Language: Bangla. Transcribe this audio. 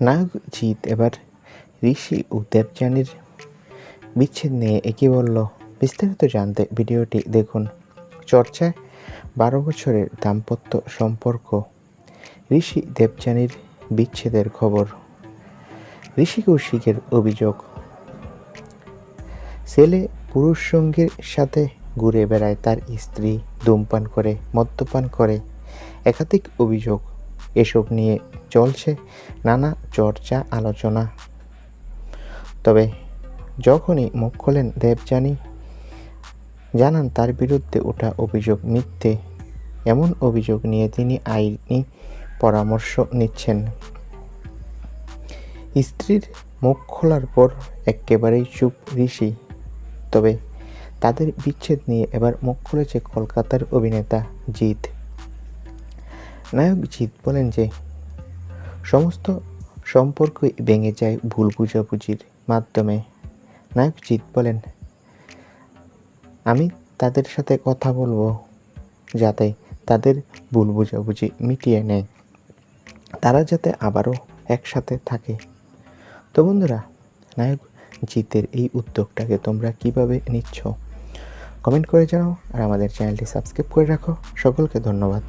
নায়ক জিৎ এবার ঋষি ও দেবযানীর বিচ্ছেদ নিয়ে একই বলল, বিস্তারিত জানতে ভিডিওটি দেখুন। চর্চায় বারো বছরের দাম্পত্য সম্পর্ক, ঋষি দেবযানীর বিচ্ছেদের খবর। ঋষি কৌশিকের অভিযোগ, ছেলে পুরুষ সঙ্গীর সাথে ঘুরে বেড়ায় তার স্ত্রী ধূমপান করে, মদ্যপান করে। একাধিক অভিযোগ এসব নিয়ে চলছে নানা চর্চা আলোচনা। তবে যখনই মুখ খোলেন দেবযানী, জানান তার বিরুদ্ধে ওঠা অভিযোগ মিথ্যে। এমন অভিযোগ নিয়ে তিনি আইনি পরামর্শ নিচ্ছেন। স্ত্রীর মুখ খোলার পর একেবারেই চুপ ঋষি। তবে তাদের বিচ্ছেদ নিয়ে এবার মুখ খুলেছে কলকাতার অভিনেতা জিৎ। নায়ক জিৎ বলেন যে, সমস্ত সম্পর্কই ভেঙে যায় ভুল বুঝাবুঝির মাধ্যমে। নায়ক জিৎ বলেন, আমি তাদের সাথে কথা বলব যাতে তাদের ভুল বুঝাবুঝি মিটিয়ে নেয়। তারা যাতে আবারও একসাথে থাকে। তো বন্ধুরা, নায়ক জিতের এই উদ্যোগটাকে তোমরা কীভাবে নিচ্ছ? কমেন্ট করে জানাও আর আমাদের চ্যানেলটি সাবস্ক্রাইব করে রাখো। সকলকে ধন্যবাদ।